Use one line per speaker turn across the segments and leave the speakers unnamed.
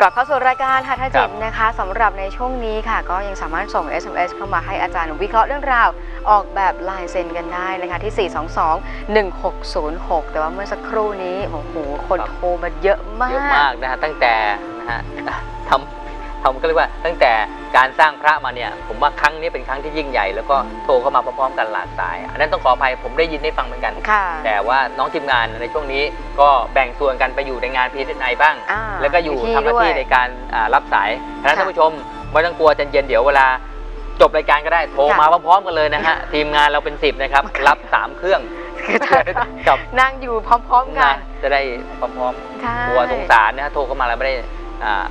กลับเข้าสู่รายการหัตถ
ครั
จิต
บ
นะคะสำหรับในช่วงนี้ค่ะ ก็ยังสามารถส่ง SMS เข้ามาให้อาจารย์วิเคราะห์เรื่องราว ออกแบบลายเซ็นกันได้นะคะที่ 422-1606 แต่ว่าเมื่อสักครู่นี้โอ้โหคนโทรมาเยอะมาก
เยอะมากนะฮะตั้งแต่นะฮะทำ ทำก็เรียกว่าตั้งแต่การสร้างพระมาเนี่ยผมว่าครั้งนี้เป็นครั้งที่ยิ่งใหญ่ แล้วก็โทรเข้ามาพร้อมๆกันหลากสาย อันนั้นต้องขออภัยผมได้ยินได้ฟังเหมือนกัน
ค่ะ
แต่ว่าน้องทีมงานในช่วงนี้ก็แบ่งส่วนกันไปอยู่ในงานพีเอไอบ้าง
อ่า
แล้วก็อยู่
มีที่
ทำหน้าที่
ด้วย
ในการอ่ารับสายฉะนั้น
ค่ะ
ท่านผู้ชมไม่ต้องกลัวใจเย็นเดี๋ยวเวลาจบรายการก็ได้โทร
ค่ะ
มาพร้อมๆกันเลยนะฮะทีมงานเราเป็นสิบนะครับรับ3เครื่องกับ
นั่งอยู่พร้อมๆกั
นะ
น
จะได้พร้อมๆ
ใช่
กลัวสงสารนะฮะโทรเข้ามาแล้วไม่ได้อ่า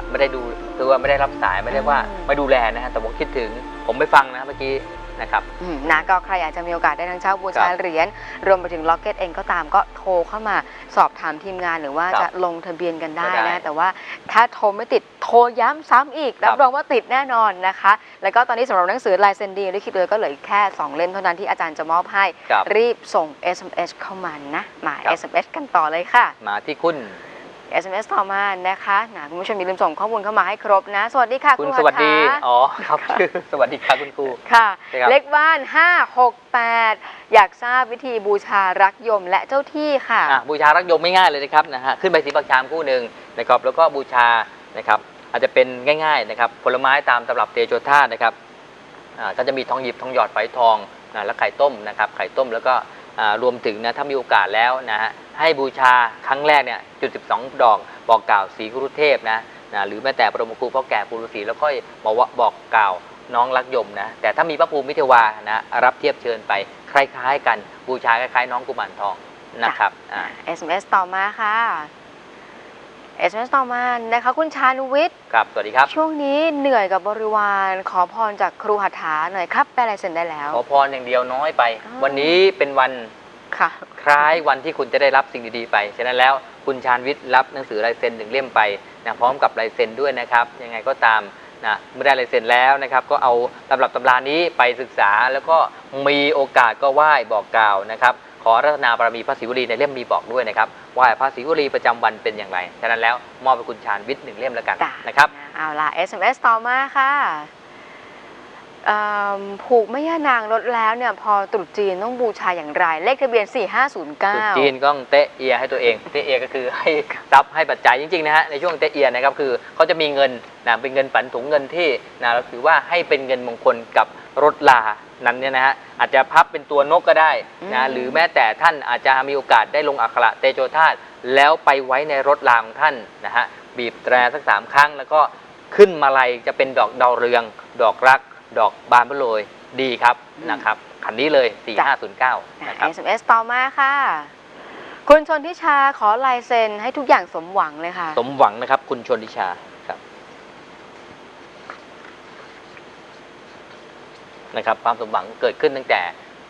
ไม่ได้ดูคือว่าไม่ได้รับสายไม่ได้ว่า
อืม
ไม่ดูแลนะฮะแต่ผมคิดถึงผมไปฟังนะเมื่อกี้นะครับ
อืมนะก็ใครอยากจะมีโอกาสได้ทั้งเช่าบูชา
ครับ
เหรียญรวมไปถึงล็อกเก็ตเองก็ตามก็โทรเข้ามาสอบถามทีมงานหรือว่า
ครับ
จะลงทะเบียนกันได้
ก็ได้
นะ แต่ว่าถ้าโทรไม่ติดโทรย้ำซ้ำอีก
ครั
รับบรองว่าติดแน่นอนนะคะ แล้วก็ตอนนี้สำหรับหนังสือลายเซ็นดีลิขิตเลยก็เหลืออีกแค่ 2 เล่มเท่านั้นที่อาจารย์จะมอบให้
ครับ
รีบส่ง SMS เข้ามานะ มา
ครับ
SMS กันต่อเลยค่ะ
มาที่คุณ
SMS ต่อมานะคะนะคุณผู้ชมอย่าลืมส่งข้อมูลเข้ามาให้ครบนะ สวัสดีค่ะ
คุณ
ครู
สวัสดี
หัตถา
อ๋อครับชื่อสวัสดีครับคุณครู
ค่ะ
ใช่ครับ
เลขบ้าน 568 อยากทราบวิธีบูชารักยมและเจ้าที่ค่ะ
อะบูชารักยมไม่ง่ายเลยนะครับนะฮะขึ้นไปสีปักชามคู่หนึ่งนะครับแล้วก็บูชานะครับอาจจะเป็นง่ายๆนะครับผลไม้ตามตำรับเตโชธาตุนะครับอ่าก็จะมีทองหยิบทองหยอดไฝทองนะแล้วไข่ต้มนะครับไข่ต้มแล้วก็อ่า รวมถึงนะถ้ามีโอกาสแล้วนะฮะให้บูชาครั้งแรกเนี่ยจุด 12 ดอกบอกกล่าวสีครุเทพนะนะหรือแม้แต่ปรมครูพ่อแก่ปูรุษีแล้วค่อยบอกว่าบอกกล่าวน้องรักยมนะแต่ถ้ามีพระภูมิเทวานะรับเทียบเชิญไปคล้ายๆกันบูชาคล้ายๆ น้องกุมารทองนะครับอ่า
SMS ต่อมาค่ะ SMS ต่อมานะคะ คุณชานุวิทย์
ครับ สวัสดีครับ
ช่วงนี้เหนื่อยกับบริวารขอพรจากครูหัตถาหน่อยครับแปลลายเซ็นได้แล้ว
ขอพรอย่างเดียวน้อยไป
อ๋อ
วันนี้เป็นวัน
ค่ะ
คล้ายวันที่คุณจะได้รับสิ่งดีๆไป ฉะนั้นแล้วคุณชาญวิทย์รับหนังสือลายเซ็นหนึ่งเล่มไปนะพร้อมกับลายเซ็นด้วยนะครับ ยังไงก็ตามนะเมื่อได้ลายเซ็นแล้วนะครับ ก็เอาตำรับตำรานี้ไปศึกษาแล้วก็มีโอกาสก็ไหว้บอกกล่าวนะครับ ขอรัตนาบารมีพระศิวลีในเล่มมีบอกด้วยนะครับไหว้พระศิวลีประจำวันเป็นอย่างไร ฉะนั้นแล้วมอบให้คุณชาญวิทย์หนึ่งเล่มแล้วกัน
จ้ะ
นะครับ
เอาล่ะ SMS ต่อมาค่ะเอิ่มผูกไม่ย่านางลดแล้วเนี่ยพอตรุษจีนต้องบูชาอย่างไร เลขทะเบียน
ตรุษ
4509
จีนก็ต้องเตะเอียให้ตัวเอง เตะเอียก็คือให้ทรัพย์ให้ปัจจัยจริงๆนะฮะในช่วงเตะเอียนะครับคือเขาจะมีเงินนะเป็นเงินปันถุงเงินที่นะเราถือว่าให้เป็นเงินมงคลกับ รถลานั้นเนี่ยนะฮะอาจจะพับเป็นตัวนกก็ได้นะ
อืม
หรือแม้แต่ท่านอาจจะมีโอกาสได้ลงอักขระเตโชธาตุแล้วไปไว้ในรถลาของท่านนะฮะบีบแตรสักสามครั้ง แล้วก็ขึ้นมาลัยจะเป็นดอกดาวเรือง ดอกรัก ดอกบานพะโรยดีครับนะครับคันนี้เลย 4509นะครับ
SMS ต่อมาค่ะ คุณชนทิชาขอลายเซ็นให้ทุกอย่างสมหวังเลยค่ะ
สมหวังนะครับ คุณชนทิชาครับ นะครับความสมหวังเกิดขึ้นตั้งแต่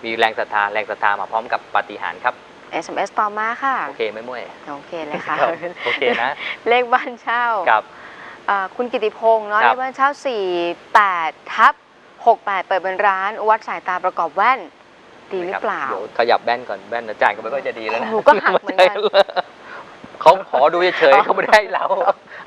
มีแรงศรัทธาแรงศรัทธามาพร้อมกับปาฏิหาริย์ครับ
SMS ต่อมาค่ะ
โอเคไหมมุ่ย
โอเคเลยค่ะ
ครับโอเคนะ
เลขบ้านเช่า
กับ
อ่าคุณกิติพงศ์เนาะ
ครั
เล
บ
ขบ้านเช่า 48 ทับ 68 เปิดเป็นร้าน วัดสายตาประกอบแว่น ดีหรือเปล่า
ดี๋ยวขยับแว่นก่อนแว่นอาจารย์ก็ไม่ค่อยจะดีแล้วนะ
โอ้โหก็หักเหมือนกัน
เขาขอดูเฉย
อ๋อ
ๆเขาไม่ได้เรา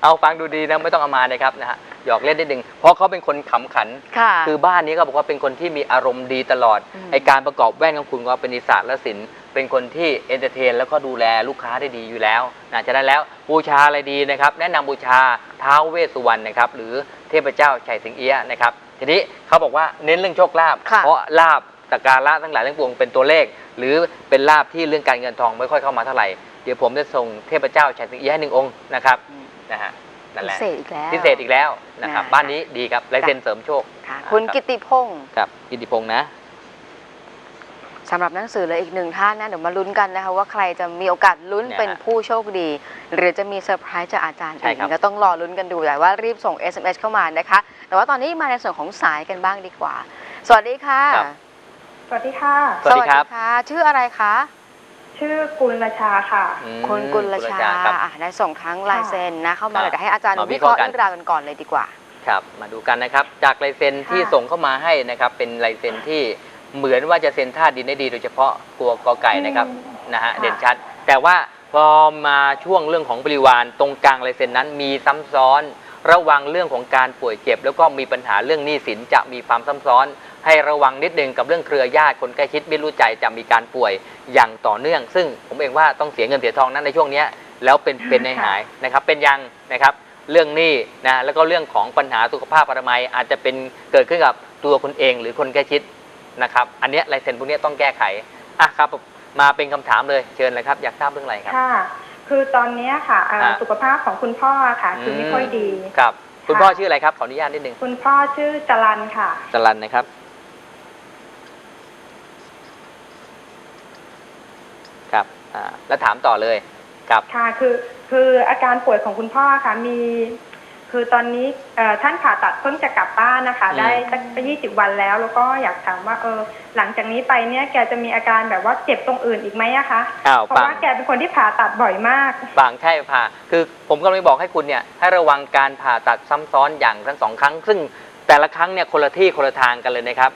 เอาฟังดูดีนะไม่ต้องเอามานะครับนะฮะ หยอกเล่นนิดนึงเพราะเขาเป็นคนขำขัน
ค่ะ
คือบ้านนี้ก็บอกว่าเป็นคนที่มีอารมณ์ดีตลอด
อืม
ไอการประกอบแว่นของคุณก็เป็นอิสระและศิลป์เป็นคนที่เอนเตอร์เทน แล้วก็ดูแลลูกค้าได้ดีอยู่แล้วนะฉะนั้นแล้วบูชาอะไรดีนะครับ แนะนำบูชาท้าวเวสสุวรรณนะครับ หรือเทพเจ้าชัยสิงเอี้ยะนะครับ ทีนี้เขาบอกว่าเน้นเรื่องโชคลาภ
ค่ะ
เพราะลาบตะการละทั้งหลายทั้งปวงเป็นตัวเลข หรือเป็นลาบที่เรื่องการเงินทองไม่ค่อยเข้ามาเท่าไหร่เดี๋ยวผมจะส่งเทพเจ้าชัยสิงเอี้ยะให้หนึ่งองค์นะครับ
อืม
นะฮะ นั่น
พิ
แหละ
เศษอีกแล้ว
พิเศษอีกแล้วนะครับ
นะ
บ้านนี้ดีครับลายเซ็นเสริมโชค
ค่ะคุณ
ครับ
กิติพงศ์
ครับกิติพงษ์นะ
สำหรับหนังสือเหลยอีกหนึ่งท่านนะ เดี๋ยวมาลุ้นกันนะคะ ว่าใครจะมีโอกาสลุ้น
เนี่ย
เป็นผู้โชคดี หรือจะมีเซอร์ไพรส์จากอาจารย์
ใช่
เอง
ครับ
ก็ต้องรอลุ้นกันดูแต่ว่ารีบส่ง SMS เข้ามานะคะ แต่ว่าตอนนี้มาในส่วนของสายกันบ้างดีกว่า สวัสดีค่ะ
ครับ
สวัสดีค่ะ
สวัสดีครับ
ค่ะชื่ออะไรคะ
ชื่อกุลชาค่ะ
อืม
คุณกุลชา
ครับ
อะได้ส่งทั้งลายเซ็นนะ เข้ามา
ครับ
เลยแต่ให้อาจารย์
มาวิ
วิ
เค
เคราะ
ราะห์
ห์
กัน
เรื่องราวกันก่อนเลยดีกว่า
ครับมาดูกันนะครับ จากลายเซ็นที่
ค่ะ
ส่งเข้ามาให้นะครับ เป็นลายเซ็นที่เหมือนว่าจะเซ็นท่าดินได้ดีโดยเฉพาะตัวกอไก่นะครับ
อืม
นะฮะ
ค่ะ
เด่นชัด แต่ว่าพอมาช่วงเรื่องของบริวารตรงกลางลายเซ็นนั้นมีซ้ำซ้อน ระวังเรื่องของการป่วยเจ็บ แล้วก็มีปัญหาเรื่องหนี้สินจะมีความซ้ำซ้อน ให้ระวังนิดนึงกับเรื่องเครือญาติคนใกล้ชิดไม่รู้ใจจะมีการป่วยอย่างต่อเนื่อง ซึ่งผมเองว่าต้องเสียเงินเสียทองนั้นในช่วงเนี้ยแล้วเป็นเป็นในหายนะครับ เป็นยังนะครับเรื่องหนี้นะแล้วก็เรื่องของปัญหาสุขภาพอนามัยอาจจะเป็นเกิดขึ้นกับตัวคนเองหรือคนใกล้ชิดนะครับ อันเนี้ยลายเซ็นพวกเนี้ยต้องแก้ไขอะครับมาเป็นคำถามเลยเชิญเลยครับ อยากทราบเรื่องอะไรครับ
ค่ะคือตอนเนี้ยค่ะเอ่อ
ฮะ
สุขภาพของคุณพ่อค่ะ คือไม่ค่อยดี
ครับ คุณพ่อชื่ออะไรครับขออนุญาตนิดนึง
คุณพ่อชื่อจรันค่ะ
จรันนะครับ ครับ อ่าแล้วถามต่อเลยครับ
ค่ะคือคืออาการป่วยของคุณพ่อค่ะมี คือตอนนี้เอ่อท่านผ่าตัดเพิ่งจะกลับบ้านนะคะ
อืม
ได้สักยี่สิบวันแล้ว แล้วก็อยากถามว่าเออ หลังจากนี้ไปเนี่ยแกจะมีอาการแบบว่าเจ็บตรงอื่นอีกไหมอะคะ
อ้าว
เพราะ
ปัง
ว่าแกเป็นคนที่ผ่าตัดบ่อยมาก
ปังใช่ผ่าคือผมก็เลยบอกให้คุณเนี่ยให้ระวังการผ่าตัดซ้ำซ้อนอย่างทั้งสองครั้ง ซึ่งแต่ละครั้งเนี่ยคนละที่คนละทางกันเลยนะครับ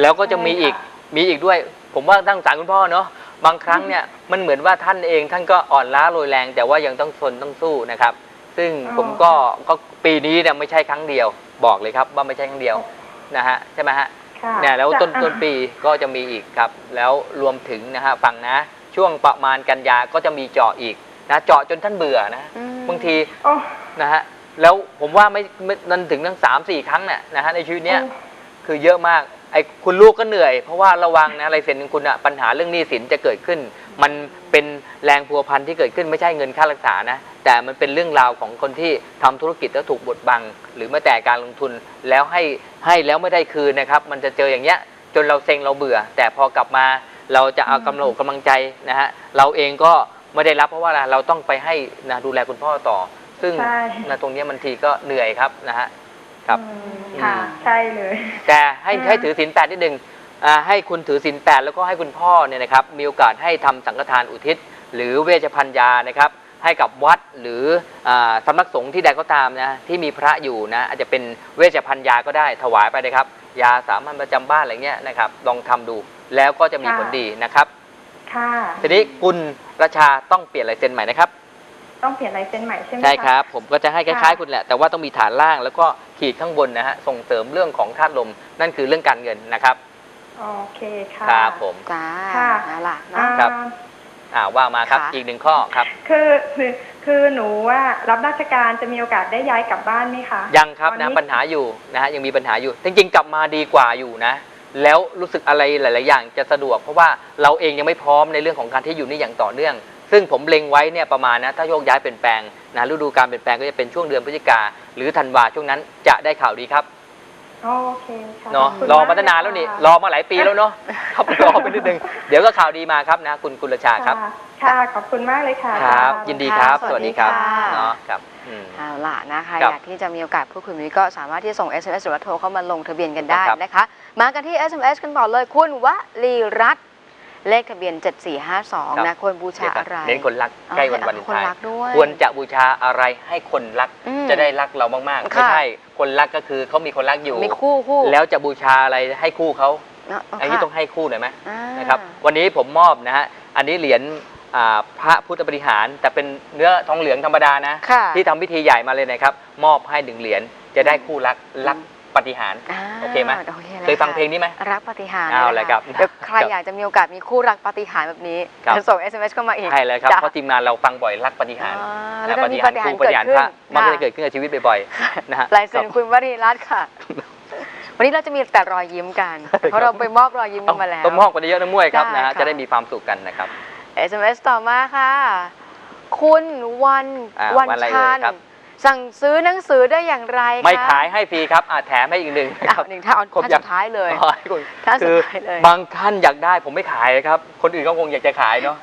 แล้วก็จะมีอีก
ใช่ค่ะ
มีอีกด้วย ผมว่าตั้งสารคุณพ่อเนาะ บางครั้งเนี่ยมันเหมือนว่าท่านเองท่านก็อ่อนล้าโรยแรง แต่ว่ายังต้องทนต้องสู้นะครับ ซึ่งผมก็ก็ปีนี้เนี่ยไม่ใช่ครั้งเดียว บอกเลยครับว่าไม่ใช่ครั้งเดียวนะฮะใช่ไหมฮะ
ค่ะ
เนี่ยแล้วต้น
จะ
ต้นปีก็จะมีอีกครับ แล้วรวมถึงนะฮะฟังนะ ช่วงประมาณกันยาก็จะมีเจาะอีกนะเจาะจนท่านเบื่อนะ
อืม
บางที
โอ้
นะฮะแล้วผมว่าไม่ไม่นันถึงทั้งสามสี่ครั้งเนี่ยนะฮะในชีวิตเนี้ย
โอ้
คือเยอะมาก ไอ้คุณลูกก็เหนื่อย เพราะว่าระวังนะลายเซ็นของคุณอะปัญหาเรื่องหนี้สินจะเกิดขึ้น มันเป็นแรงพัวพันที่เกิดขึ้นไม่ใช่เงินค่ารักษานะ แต่มันเป็นเรื่องราวของคนที่ทำธุรกิจแล้วถูกบดบัง หรือแม้แต่การลงทุนแล้วให้ให้แล้วไม่ได้คืนนะครับ มันจะเจออย่างเงี้ยจนเราเซ็งเราเบื่อ แต่พอกลับมาเราจะเอากำลังอกกำลังใจนะฮะเราเองก็ไม่ได้รับเพราะว่าอะไรเราต้องไปให้นะดูแลคุณพ่อต่อ ซึ่ง
ใช่
นะตรงเนี้ยบางทีก็เหนื่อยครับนะฮะ ครับ
อืมค่ะใช่เลย
แต่ให้
ค่ะ
ให้ถือศีลแปดนิดหนึ่งอ่าให้คุณถือศีลแปดแล้วก็ให้คุณพ่อเนี่ยนะครับมีโอกาสให้ทำสังฆทานอุทิศ หรือเวชภัญญานะครับ ให้กับวัดหรืออาสำนักสงฆ์ที่ใดก็ตามนะที่มีพระอยู่นะอาจจะเป็นเวชภัญญาก็ได้ถวายไปนะครับ ยาสามัญประจำบ้านอะไรเงี้ยนะครับ ลองทำดูแล้วก็จะมี
ค่ะ
ผลดีนะครับ
ค่ะ
ทีนี้คุณราชาต้องเปลี่ยนลายเซ็นใหม่นะครับ
ต้องเปลี่ยนลายเซ็นใหม่ใช่ไหมะ
ใช่ครับ ผมก็จะให้คล้าย ๆ
ค่ะ
คุณแหละ แต่ว่าต้องมีฐานล่างแล้วก็ขีดข้างบนนะฮะ ส่งเสริมเรื่องของธาตุลม นั่นคือเรื่องการเงินนะครับ
โอเคค่ะ
ครับผม
จ้า
ค่ะ
นั่นล่ะ
อ่า
เนาะ
ครับ อ่าว่ามาครับ
ค่ะ
อีกหนึ่งข้อครับ
คือคือคือหนูว่ารับราชการจะมีโอกาสได้ย้ายกลับบ้านไหมคะ
ยังครับ
ตอ
นะปัญหาอยู่นะฮะยังมีปัญหาอยู่จริงๆกลับมาดีกว่าอยู่นะ แล้วรู้สึกอะไรหลาย ๆ อย่างจะสะดวก เพราะว่าเราเองยังไม่พร้อมในเรื่องของการที่อยู่นี่อย่างต่อเนื่อง ซึ่งผมเล็งไว้เนี่ยประมาณนะถ้าโยกย้ายเปลี่ยนแปลงนะฤดูการเปลี่ยนแปลงก็จะเป็นช่วงเดือนพฤศจิกาหรือธันวาช่วงนั้นจะได้ข่าวดีครับ
โอเคค่ะ
เนาะ
ขบคุณ
รอมาตั้งนานแล้วนี่
ค่ะ
รอมาหลายปีแล้วเนาะครับรอไปนิดนึงเดี๋ยวก็ข่าวดีมาครับนะ คุณกุลชาครับะ
ค่ะขอบคุณมากเลยค่ะ
ครับ
อาจาย์
ยินดีครับ
ค่ะ
สวัสดีครับ
สวัสดีค่ะ
เนาะครับอืม
เอาล่ะนะคะ
ครับ
อยากที่จะมีโอกาสพูดคุยแบบนี้ก็สามารถที่จะส่ง SMS หรือว่าโทรเข้ามาลงทะเบียนกันได้
ครับ
นะคะ มากันที่ SMS กันต่อเลยคุณวลีรัตน์ เลขทะเบียน 7452 นะควรบูชา
เดี๋ยวก่อน
อะไร
เน้นคนรัก
อ๋อ
ใกล้วัน
ให้
วาเลน
คน
ไทน์
รักด้วย
ควรจะบูชาอะไรให้คนรัก
อืม
จะได้รักเรามากๆไม่
ค่ะ
ใช่คนรักก็คือเขามีคนรักอยู่
มีคู่คู่
แล้วจะบูชาอะไรให้คู่เขา
เนาะ
อันนี้
ค่ะ
ต้องให้คู่หน่อยไหม
อ่า
นะครับวันนี้ผมมอบนะฮะอันนี้เหรียญอ่าพระพุทธบริหาร แต่เป็นเนื้อทองเหลืองธรรมดานะ
ค่ะ
ที่ทำพิธีใหญ่มาเลยนะครับ มอบให้หนึ่งเหรียญจะได้คู่รักรัก ปฏิหาราโอเคไหม
โอเค
เคยฟังเพลงนี้ไหม
รักปฏิหาร
เอา
นี่
เลย
น
ครับ
เดี๋ยวใคร
ครับ
อยากจะมีโอกาสมีคู่รักปฏิหารแบบนี้
ครับ
ส่ง SMS เข้ามาอีก
ใช่เลยครับ
จ้ะ
เพราะทีมงานเราฟังบ่อยรักปฏิหาร
อ่า
นะ
แล้วก็
ป
มี
ฏิ
ป
หาร
ฏิ
ค
หาร
รูปฏิหาร
เกิด
พระ
ขึ้น
มันก็จะ
ค่ะ
เกิดขึ้นกับชีวิตบ่อยๆนะฮะ
ลายเซ็นคุณวรีรัตน์ค่ะ วันนี้เราจะมีแต่รอยยิ้มกัน เพราะเราไปมอบรอยยิ้มกันมาแล้ว
ต้องมอบกันเยอะๆนะมุ้ยครับ
ได้
นะฮะ
ค่ะ
จะได้มีความสุขกันนะครับ
SMS ต่อมาค่ะ คุณวัน
อ่า
วัน
วันอะไร
ชัน
เอ่ยครับ
สั่งซื้อหนังสือได้อย่างไรคะ
ไม่ขายให้ฟรีครับอะแถมให้อีกหนึ่งนะ
อ้า
ครั
ว
บ
หนึ่งท่านเอา
ผม
ท่าน
อยาก
สุดท้ายเลย
ขอให้คุณ
ท่านสุ
คื
ด
อ
ท้ายเลย
บางท่านอยากได้ผมไม่ขายครับ คนอื่นก็คงอยากจะขายเนาะ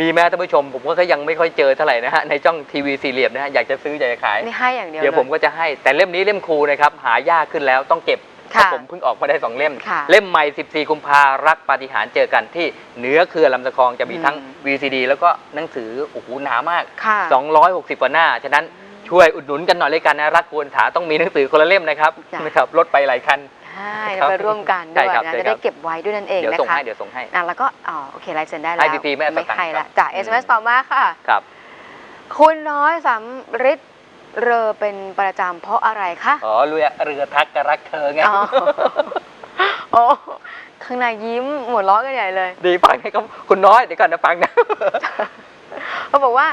มีแม่ท่านผู้ชม ผมก็ยังไม่ค่อยเจอเท่าไหร่นะฮะในช่องทีวีสี่เหลี่ยมนะฮะอยากจะซื้ออยากจะขาย
นี่ให้อย่างเดียว
เดี๋ยวผม
ล
ก็จะให้แต่เล่มนี้เล่มครูนะครับหายากขึ้นแล้วต้องเก็บเพ
ค่ะ
ราะผมเพิ่งออกมาได้สองเล่ม
ค่ะ
เล่มใหม่ 14 กุมภารักปาฏิหารย์เจอกันที่เหนือเขื่อนลำตะคองจะมีทั้ง
อืม
VCD แล้วก็หนังสือโอ้โหหนามาก
ค่ะ
260 กว่าหน้า ฉะนั้น ช่วยอุดหนุนกันหน่อยเลยกันนะรักกวนถาต้องมีหนังสือคนละเล่มนะครับ
จ้ะ
นะครับรถไปหลายคัน
ใช่
ครับ
ไปร่วมกัน
ใช่
ด้วย
ครับ
นะ
ใช่
จะ
ครั
ได้
บ
เก็บไว้ด้วยนั่นเอง
เดี๋ยว
นะ
ส่ง
คะ
ให้เดี๋ยวส่งให้
อะแล้วก็อ๋อโอเคลายเซ็นได้แล้ว
ให้ฟรีๆไม่เอา
ไม่
สตังค์
ใคร
ครั
ละ
บ
จาก
อืม
SMS ต่อมาค่ะ
ครับ
คุณน้อยสำริดเรอเป็นประจำเพราะอะไรคะ
อ๋อเรือเรือทักกรักเธอไง
อ๋อ โอ้ข้างในยิ้มหัวเราะกันใหญ่เลย
ดีฟังให้เขาคุณน้อยเดี๋ยวก่อนนะฟังนะ
เขาบอกว่า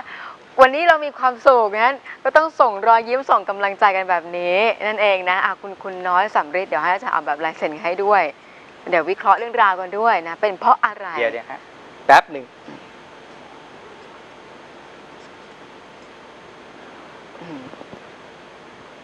วันนี้เรามีความสุขงั้นก็ต้องส่งรอยยิ้มส่งกำลังใจกันแบบนี้ นั่นเองนะอะคุณคุณน้อยสำริดเดี๋ยวให้อาจารย์เอาแบบลายเซ็นให้ด้วย เดี๋ยววิเคราะห์เรื่องราวกันด้วยนะ เป็นเพราะอะไร
เดี๋ยวเดี๋ยวฮะแป๊บหนึ่ง
อ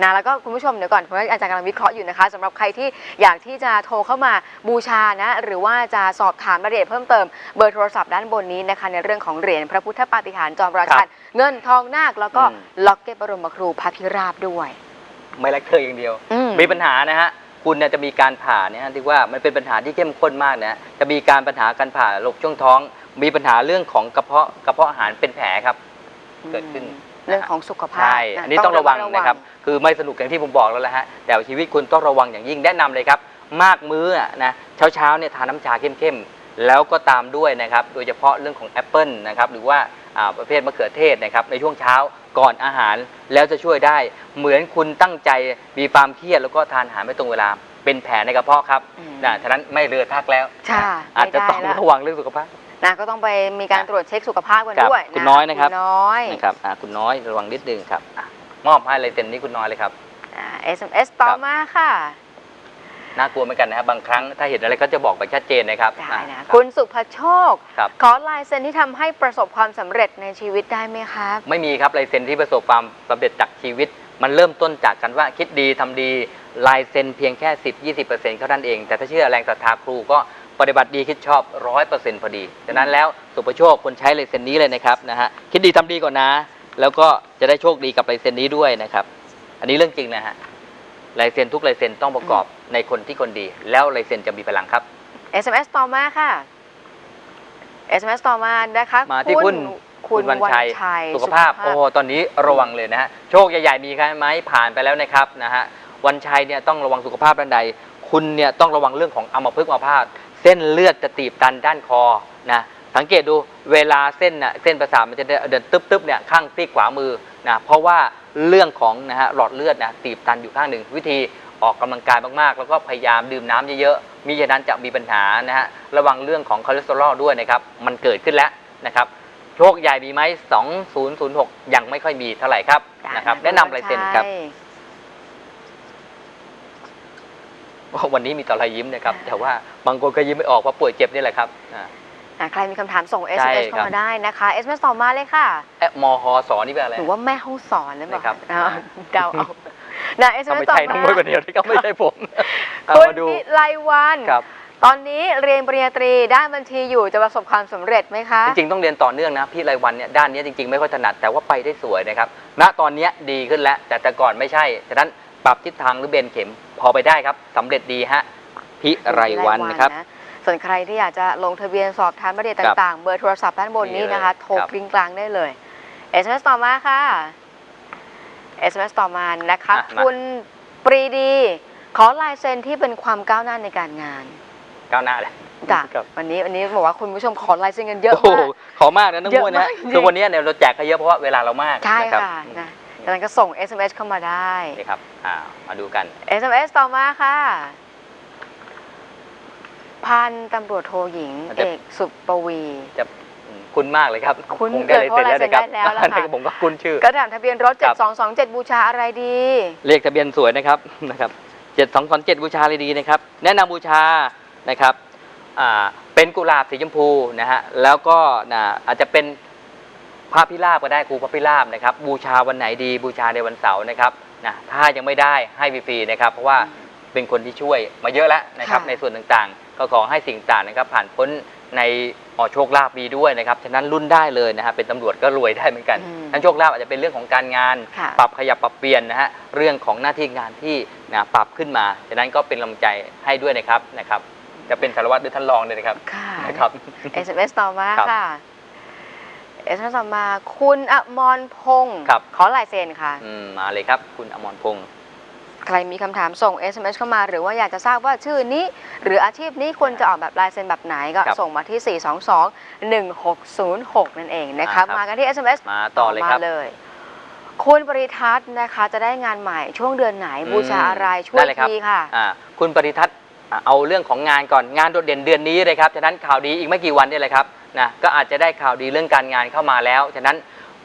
นะแล้วก็คุณผู้ชมเดี๋ยวก่อนเพราะว่าอาจารย์กำลังวิเคราะห์อยู่นะคะสำหรับใครที่อยากที่จะโทรเข้ามาบูชานะหรือว่าจะสอบถามรายละเอียดเพิ่มเติมเบอร์โทรศัพท์ด้านบนนี้นะคะในเรื่องของเหรียญพระพุทธปาฏิหาริย์จอมราชันเงินทองนาคแล้วก็ล็อกเก็ตบรมครูพระพิราบด้วย
ไม่รักเธออย่างเดียว
อื
มีปัญหานะฮะ คุณเนี่ยจะมีการผ่าเนี่ยฮะที่ว่ามันเป็นปัญหาที่เข้มข้นมากนะฮะจะมีการปัญหาการผ่าโรคช่วงท้อง มีปัญหาเรื่องของกระเพาะกระเพาะอาหารเป็นแผลครับ เกิดขึ้น
เรื่องของสุขภาพ
ใช่ะอันนี้ต้องระวัง
มัด
นะครับ คือไม่สนุกอย่างที่ผมบอกแล้วแหละฮะ แต่ชีวิตคุณต้องระวังอย่างยิ่งแนะนำเลยครับ มากมื้ออะนะเช้าเช้าๆเนี่ยทานน้ำชาเข้มๆ แล้วก็ตามด้วยนะครับ โดยเฉพาะเรื่องของแอปเปิลนะครับ หรือว่าอ่าประเภทมะเขือเทศนะครับ ในช่วงเช้าก่อนอาหารแล้วจะช่วยได้ เหมือนคุณตั้งใจมีความเครียดแล้วก็ทานอาหารไม่ตรงเวลาเป็นแผลในกระเพาะครับ
อืม
นะฉะนั้นไม่เรือทักแล้ว
ค่ะ
อาจจะ
ไม่ได้
ต้อง
แล้ว
ระวังเรื่องสุขภาพ
นะก็ต้องไปมีการตรวจเช็คสุขภาพกัน
ครับ
ด้วย
คุณน้อยนะครับ
ณน้อย
นะครับอ่าคุณน้อยระวังนิดนึงครับอะมอบให้ลายเซ็นนี้คุณน้อยเลยครับ
อ่า SMS ต่อมาค่ะ
น่ากลัวเหมือนกันนะครับบางครั้งถ้าเห็นอะไรก็จะบอกไปชัดเจนนะครับ
ได้
อ่
นะ
รับ
คุณสุภโชค
ครับ
ขอลายเซ็นที่ทำให้ประสบความสำเร็จในชีวิตได้ไหมครับ
ไม่มีครับลายเซ็นที่ประสบความสำเร็จจากชีวิต มันเริ่มต้นจากกันว่าคิดดีทำดีลายเซ็นเพียงแค่ 10 20%เท่านั้นเอง แต่ถ้าเชื่อแรงศรัทธาครูก็ ปฏิบัติดีคิดชอบ100%พอดีฉะนั้นแล้วสุภโชคคนใช้ลายเซ็นนี้เลยนะครับนะฮะคิดดีทำดีก่อนนะ แล้วก็จะได้โชคดีกับลายเซ็นนี้ด้วยนะครับ อันนี้เรื่องจริงนะฮะลายเซ็นทุกลายเซ็นต้องประกอบในคนที่คนดี แล้วลายเซ็นจะมีพลังครับ
SMS ต่อมาค่ะ SMS ต่อมานะคะ
มาที่คุณ
คุณวันชัย
สุขภาพโอ้ตอนนี้ระวังเลยนะฮะโชคใหญ่ๆมีไหมผ่านไปแล้วนะครับนะฮะวันชัยเนี่ยต้องระวังสุขภาพด้านใด คุณเนี่ยต้องระวังเรื่องของอัมพฤกษ์อัมพาต เส้นเลือดจะตีบตันด้านคอนะสังเกตดูเวลาเส้นน่ะเส้นประสาทมันจะเดินตึ๊บๆเนี่ยข้างซีกขวามือนะเพราะว่าเรื่องของนะฮะหลอดเลือดนะตีบตันอยู่ข้างหนึ่ง วิธีออกกำลังกายมากๆ แล้วก็พยายามดื่มน้ำเยอะๆมิฉะนั้นจะมีปัญหานะฮะระวังเรื่องของคอเลสเตอรอลด้วยนะครับมันเกิดขึ้นแล้วนะครับโชคใหญ่มีไหม2006 ยังไม่ค่อยมีเท่าไหร่ครับ
ได้
นะครับ
ณ
แนะนำลายเซ็นครับ
วัชัย
วันนี้มีแต่รอยยิ้มนะครับ แต่ว่าบางคนก็ยิ้มไม่ออกเพราะป่วยเจ็บนี่แหละครับอ่า
อะใครมีคำถามส่ง
ใช่
SMS
ครับ
เข้ามาได้นะคะ SMS ต่อมาเลยค่ะ
แอะมฮสอนนี่เป็นอะไร
หรือว่าแม่ห้องสอนหรือเปล่า
นะครับ
อ่าเดาเอานะ
ถ้า
SMS
ไม่
ต่อ
ใช่น้องมวยคน
มา
เดียวที่ก็ไม่ใช่ผมเอา
คุณ
มาดู
พิไลวัน
ครับ
ตอนนี้เรียนปริญญาตรีด้านบัญชีอยู่จะประสบความสำเร็จไหมคะ
จริงๆต้องเรียนต่อเนื่องนะพี่รายวันเนี่ยด้านนี้จริงๆไม่ค่อยถนัดแต่ว่าไปได้สวยนะครับ ณตอนนี้ดีขึ้นแล้วแต่แต่ก่อนไม่ใช่ฉะนั้นปรับทิศทางหรือเบนเข็ม พอไปได้ครับสำเร็จดีฮะพี่รายวันนะครับ
ส่วนใครที่อยากจะลงทะเบียนสอบถามรายละเอียด
ครับ
ต่างๆ เบอร์โทรศัพท์ด้านบนนี้นะคะ
นี่เลย
โทร
ครับ
กริ้งกลางได้เลย SMS ต่อมาค่ะ SMS ต่อมานะคะ
อะมา
คุณปรีดี ขอลายเซ็นที่เป็นความก้าวหน้าในการงาน
ก้าวหน้าเลย
จ้ะ
ครับ
วันนี้วันนี้บอกว่าคุณผู้ชมขอลายเซ็นกันเยอะ
โอ้โห
มาก
ขอมากนะน้องมวยนะ
เยอะมากจริง
คือวันนี้เนี่ยเราแจกกันเยอะเพราะว่าเวลาเรามาก
ใช่
นะครับ
ค่ะนะ ดังนั้นก็ส่ง SMS เข้ามาได้
นี่ครับอ่ามาดูกัน
SMS ต่อมาค่ะ พันตำรวจโทหญิง
มัน
เอ
จะ
กสุปวี
จะอืมคุ้นมากเลยครับ
คุ้น
คงได้เลยเสร็จแล้วนะครับ
เกิดเพราะอะไรเสร็จได้แล้วล่ะค่ะ
ผมก็คุ้นชื่อ
กระดาษทะเบียนรถ
ครับ
7227 บูชาอะไรดี
เลขทะเบียนสวยนะครับนะครับเจ็ดสองสองเจ็ดบูชาเลยดีนะครับ แนะนำบูชานะครับอ่าเป็นกุหลาบสีชมพูนะฮะแล้วก็นะอาจจะเป็น พระพิราบก็ได้ครูพระพิราบนะครับ บูชาวันไหนดีบูชาในวันเสาร์นะครับนะถ้ายังไม่ได้ให้ฟรีๆนะครับ เพราะว่าเป็นคนที่ช่วยมาเยอะแล้วนะครับ
ค่ะ
ในส่วนต่างๆ ก็ขอให้สิ่งต่างๆนะครับ ผ่านพ้นในออโชคลาภดีด้วยนะครับฉะนั้นรุ่นได้เลยนะฮะเป็นตำรวจก็รวยได้เหมือนกัน
อืม
ทั้นโชคลาภอาจจะเป็นเรื่องของการงาน
ค่ะ
ปรับขยับปรับเปลี่ยนนะฮะเรื่องของหน้าที่งานที่นะปรับขึ้นมาฉะนั้นก็เป็นกำลังใจให้ด้วยนะครับนะครับ จะเป็นสารวัตรหรือท่านรองเลยนะครับ
ค่ะ
นะครับ
SMS ต่อมา
ครับ
ค่ะ SMS ต่อมาคุณอมรพงศ์
ครับ
ขอลายเซ็นค่ะ
อืมมาเลยครับ คุณอมรพงศ์
ใครมีคำถามส่ง SMS เข้ามา หรือว่าอยากจะทราบว่าชื่อนี้ หรืออาชีพนี้ควรจะออกแบบลายเซ็นแบบไหนก็
ครับ
ส่งมาที่ 422 1606 นั่นเองนะคะ
อ่าครับ
มากันที่ SMS
มาต่อเลยครับ
มาเลย คุณปริทัศน์นะคะจะได้งานใหม่ช่วงเดือนไหน
อืม
บูชาอะไรช่ว
ได้
ย
เลยครับ
ทีค่ะ
อ่าคุณปริทัศน์อ่าเอาเรื่องของงานก่อนงานโดดเด่นเดือนนี้เลยครับฉะนั้นข่าวดีอีกไม่กี่วันนี่เลยครับ นะก็อาจจะได้ข่าวดีเรื่องการงานเข้ามาแล้ว ฉะนั้น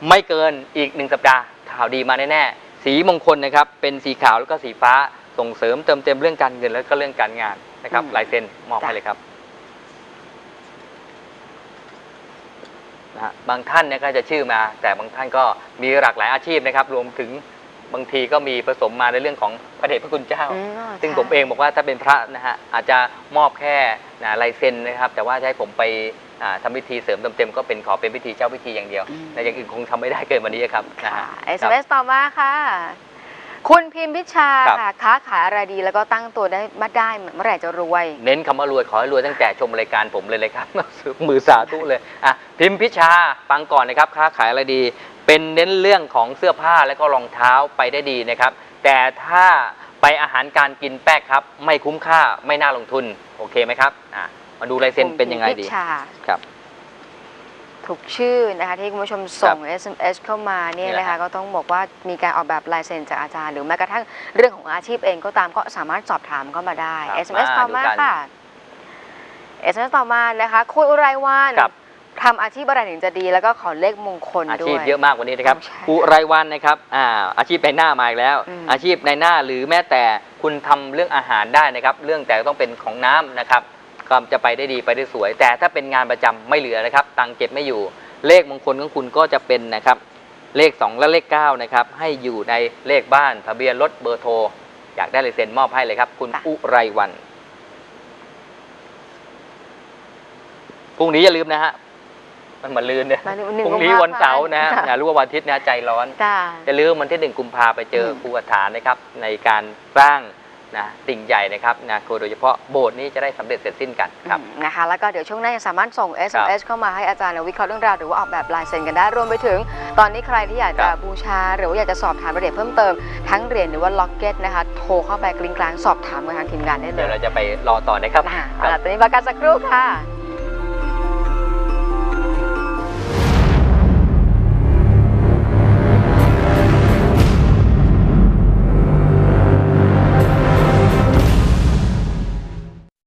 ไม่เกินอีกหนึ่งสัปดาห์ข่าวดีมาแน่ๆสีมงคลนะครับเป็นสีขาวแล้วก็สีฟ้าส่งเสริมเติมเต็มเรื่องการเงินแล้วก็เรื่องการงานนะครับ
อืม
ลายเซ็นมอบ
จ้ะ
ให้เลยครับนะฮะบางท่านเนี่ยก็จะชื่อมา แต่บางท่านก็มีหลากหลายอาชีพนะครับ รวมถึงบางทีก็มีผสมมาในเรื่องของพระเดชพระคุณเจ้า
อืม
ซึ่ง
ใช่
ผมเองบอกว่าถ้าเป็นพระนะฮะอาจจะมอบแค่นะลายเซ็นนะครับ แต่ว่าจะให้ผมไป อ่าทำพิธีเสริมเต็มๆก็เป็นขอเป็นพิธีเจ้าพิธีอย่างเดียว
อืม
แต่อย่างอื่นคงทำไม่ได้เกินวันนี้ครับนะ
ค่ะ
ฮะ
SMS ต่อมาค่ะ คุณพิมพิชา
ครับ
ค่ะค้าขายอะไรดีแล้วก็ตั้งตัวได้มาได้เมื่อไหร่จะรวย
เน้นคำว่ารวยขอให้รวยตั้งแต่ชมรายการผมเลยเลยครับมือสาธุเลยอะพิมพิชาฟังก่อนนะครับค้าขายอะไรดี เป็นเน้นเรื่องของเสื้อผ้าและก็รองเท้าไปได้ดีนะครับ แต่ถ้าไปอาหารการกินแป๊กครับ ไม่คุ้มค่าไม่น่าลงทุนโอเคไหมครับอะ มาดูลายเซ็นเป็นยังไงดี
คุณพิชา
ครับ
ถูกชื่อนะคะที่คุณผู้ชมส่ง SMS เข้ามาเนี่ย
นี่แหละ
นะ
ครั
คะ
บ
ก็ต้องบอกว่ามีการออกแบบลายเซ็นจากอาจารย์ หรือแม้กระทั่งเรื่องของอาชีพเองก็ตามก็สามารถสอบถามเข้ามาได้
ครับ
SMS
มา
ต่อมา
ดูกัน
ค่ะ SMS ต่อมานะคะคุณอุไรวัน
ครับ
ทำอาชีพอะไรถึงจะดี แล้วก็ขอเลขมงคล
อา
ด้
ชี
ว
พ
ย
เยอะมากวันนี้นะครับ
ใช่
อุไรวันนะครับอ่าอาชีพในหน้ามาอีกแล้ว
อืม
อาชีพในหน้าหรือแม้แต่คุณทำเรื่องอาหารได้นะครับ เรื่องแต่ต้องเป็นของน้ำนะครับ ก็จะไปได้ดีไปได้สวย แต่ถ้าเป็นงานประจำไม่เหลือนะครับ ตังค์เก็บไม่อยู่ เลขมงคลของคุณก็จะเป็นนะครับ เลข 2 และเลข9นะครับให้อยู่ในเลขบ้านทะเบียนรถเบอร์โทร อยากได้ลายเซ็นมอบให้เลยครับ คุณ
ค่ะ
อุไรวันพรุ่งนี้อย่าลืมนะฮะมันเหมือนลืนเนี่ย
มาห
พรุ่งนี้วันเสาร์นะฮะอย่ารู้ว่าวันอาทิตย์นะใจร้อน
จ้า
จะลืมวันที่หนึ่งกุมภาไปเจออ
ม
ครูกฐานนะครับ ในการสร้าง นะสิ่งใหญ่นะครับนะโดยเฉพาะโบสถ์นี้จะได้สำเร็จเสร็จสิ้นกันครับ
อืมนะคะแล้วก็เดี๋ยวช่วงหน้ายังสามารถส่ง SMS เข้ามาให้อาจารย์วิเคราะห์เรื่องราวหรือว่าออกแบบลายเซ็นกันได้รวมไปถึง ตอนนี้ใครที่อยากจะ
ครับ
บูชา หรือว่าอยากจะสอบถามรายละเอียดเพิ่มเติมทั้งเหรียญหรือว่าล็อกเก็ตนะคะโทรเข้าไปกลิ้งกลางสอบถามกับทางทีมงานได้เล
เดี๋ยวยเราจะไปรอต่อนะครับ
อ่า
ครับ
เอาล่ะตอนนี้ประกาศสักครู่ค่ะ